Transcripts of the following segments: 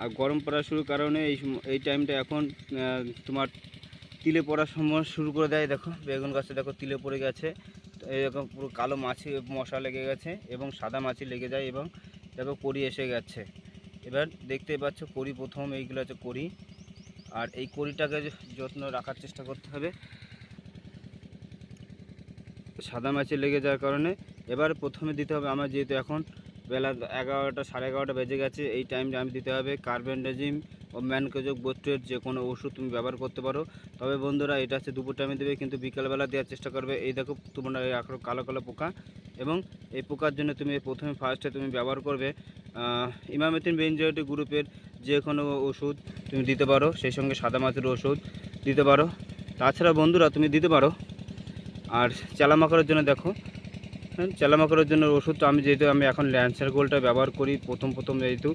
আর গরম পড়া শুরুর কারণে এই এই টাইমটা এখন তোমার তিলে পড়ার সময় শুরু করে দেয়। দেখো, বেগুন গাছে দেখো তিলে পড়ে গেছে। এরকম পুরো কালো মাছি, মশা লেগে গেছে এবং সাদা মাছি লেগে যায় এবং দেখো কড়ি এসে গেছে। এবার দেখতে পাচ্ছ কড়ি প্রথম, এইগুলো হচ্ছে কড়ি। আর এই কড়িটাকে যত্ন রাখার চেষ্টা করতে হবে। সাদা মাছি লেগে যাওয়ার কারণে এবার প্রথমে দিতে হবে, আমার যেহেতু এখন বেলা এগারোটা, সাড়ে এগারোটা বেজে গেছে। এই টাইমটা আমি দিতে হবে কার্বেন্ডাজিম ও ম্যানকোজক বোস্টের যে কোনো ওষুধ তুমি ব্যবহার করতে পারো। তবে বন্ধুরা, এটা হচ্ছে দুপুর টাইমে দেবে, কিন্তু বিকালবেলা দেওয়ার চেষ্টা করবে। এই দেখো, তোমরা এই আখরো কালো কালো পোকা এবং এই পোকার জন্য তুমি প্রথমে ফার্স্টে তুমি ব্যবহার করবে ইমামেতিন বেঞ্জয়টি গ্রুপের যে কোনো ওষুধ তুমি দিতে পারো, সেই সঙ্গে সাদা মাছের ওষুধ দিতে পারো। তাছাড়া বন্ধুরা, তুমি দিতে পারো। আর চালামাকড়ের জন্য দেখো হ্যাঁ চালামাকড়ের জন্য ওষুধটা আমি যেহেতু আমি এখন ল্যান্সার গোলটা ব্যবহার করি, প্রথম প্রথম যেহেতু,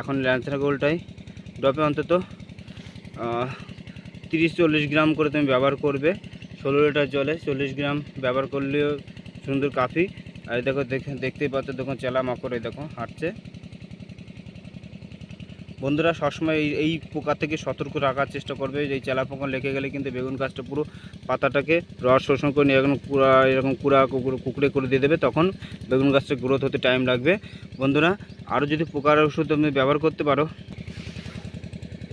এখন ল্যান্সার গোলটাই ডপে অন্তত তিরিশ চল্লিশ গ্রাম করে তুমি ব্যবহার করবে। ষোলো লিটার জলে চল্লিশ গ্রাম ব্যবহার করলেও সুন্দর কাফি। আর দেখো, দেখে, দেখতেই পাচ্ছ, দেখুন চেলা মাকড় দেখো, হাঁটছে। বন্ধুরা সবসময় এই এই পোকা থেকে সতর্ক রাখার চেষ্টা করবে। এই চেলা পোকা লেগে গেলে কিন্তু বেগুন গাছটা পুরো পাতাটাকে রস শোষণ করে নিয়ে এরকম কুড়া এরকম কুড়া কুকুর করে দিয়ে দেবে। তখন বেগুন গাছটা গ্রোথ হতে টাইম লাগবে। বন্ধুরা আরও যদি পোকার ওষুধ তুমি ব্যবহার করতে পারো,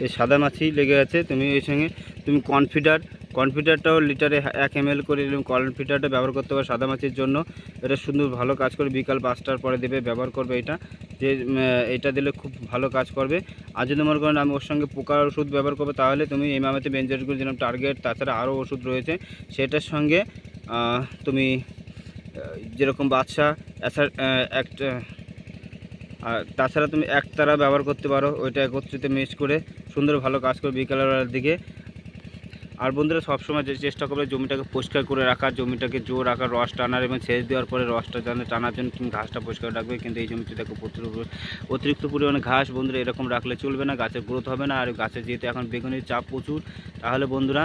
এই সাদা মাছি লেগে আছে। তুমি এর সঙ্গে তুমি কনফিডার কনফিডারটাও লিটারে এক এম করে কনফিডারটা ব্যবহার করতে পারো সাদা মাছির জন্য। এটা সুন্দর ভালো কাজ করে বিকাল পাঁচটার পরে দেবে, ব্যবহার করবে এটা। যে এটা দিলে খুব ভালো কাজ করবে। আর যদি মনে করেন আমি ওর সঙ্গে পোকার ওষুধ ব্যবহার করব, তাহলে তুমি এই মামাতে বেঞ্জারগুলো যেরকম টার্গেট তাছাড়া আরও ওষুধ রয়েছে, সেটার সঙ্গে তুমি যেরকম বাদশা একটা, আর তাছাড়া তুমি একতারা ব্যবহার করতে পারো, ওইটা একত্রিত মিক্স করে। সুন্দর ভালো কাজ করবে বিকালবেলার দিকে। আর বন্ধুরা সবসময় যে চেষ্টা করবে জমিটাকে পরিষ্কার করে রাখার, জমিটাকে জোর রাখার, রস টানার এবং সেচ দেওয়ার পরে রসটা জানে টানার জন্য তুমি ঘাসটা পরিষ্কার রাখবে। কিন্তু এই জমিতে দেখো অতিরিক্ত পরিমাণে ঘাস বন্ধুরা এরকম রাখলে চলবে না, গাছের গ্রোথ হবে না। আর গাছের যেহেতু এখন বেগুনের চাপ প্রচুর, তাহলে বন্ধুরা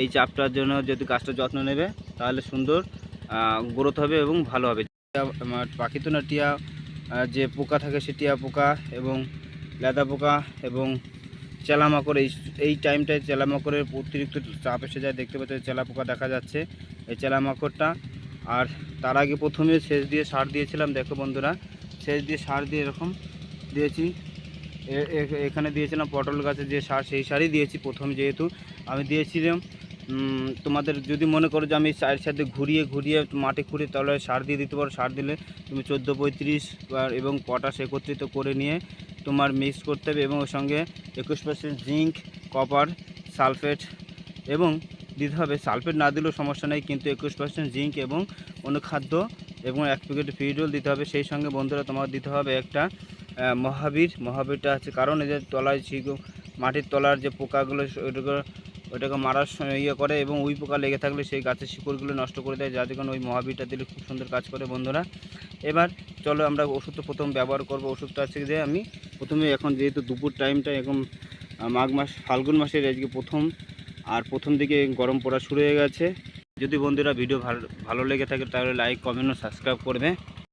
এই চাপটার জন্য যদি গাছটা যত্ন নেবে, তাহলে সুন্দর গ্রোথ হবে এবং ভালো হবে। আমার পাখিতুনা টিয়া যে পোকা থাকে সে টিয়া পোকা এবং লেদা পোকা এবং চেলামাকড় এই এই টাইমটায় চেলামাকড়ের অতিরিক্ত চাপ এসে যায়, দেখতে পাচ্ছ চেলা পোকা দেখা যাচ্ছে এই চেলামাকড়টা আর তার আগে প্রথমে সেচ দিয়ে সার দিয়েছিলাম, দেখো বন্ধুরা। সেচ দিয়ে সার দিয়ে এরকম দিয়েছি। এখানে দিয়েছিলাম পটল গাছে যে সার, সেই সারই দিয়েছি প্রথম যেহেতু। আমি দিয়েছিলাম তোমাদের যদি মনে করো যে আমি সাইড সাইডে ঘুরিয়ে ঘুরিয়ে মাটি খুঁড়ে তাহলে সার দিয়ে দিতে পারো, সার দিলে তুমি চোদ্দ, পঁয়ত্রিশ এবং পটাশ একত্রিত করে নিয়ে তোমার মিক্স করতে হবে এবং ওর সঙ্গে একুশ পার্সেন্ট জিঙ্ক কপার সালফেট এবং দিতে হবে। সালফেট না দিলেও সমস্যা নেই, কিন্তু একুশ পার্সেন্ট জিঙ্ক এবং অনুখাদ্য এবং এক প্যাকেট ফিডল দিতে হবে। সেই সঙ্গে বন্ধুরা তোমার দিতে হবে একটা মহাবীর। মহাবীরটা আছে কারণ এদের তলায় ছিগু মাটির তলার যে পোকাগুলো, ওইটাকে ওইটাকে মারার ইয়ে করে এবং ওই পোকা লেগে থাকলে সেই গাছের শিকড়গুলো নষ্ট করে দেয়, যার কারণে ওই মহাবীরটা দিলে খুব সুন্দর কাজ করে বন্ধুরা। এবার চলো আমরা ওষুধটা প্রথম ব্যবহার করব। ওষুধটা আছে যে আমি প্রথমে এখন যেহেতু দুপুর টাইমটা এখন মাঘ মাস, ফাল্গুন মাসের আজকে প্রথম, আর প্রথম দিকে গরম পড়া শুরু হয়ে গেছে। যদি বন্ধুরা ভিডিও ভালো ভালো লেগে থাকে তাহলে লাইক কমেন্ট ও সাবস্ক্রাইব করবে।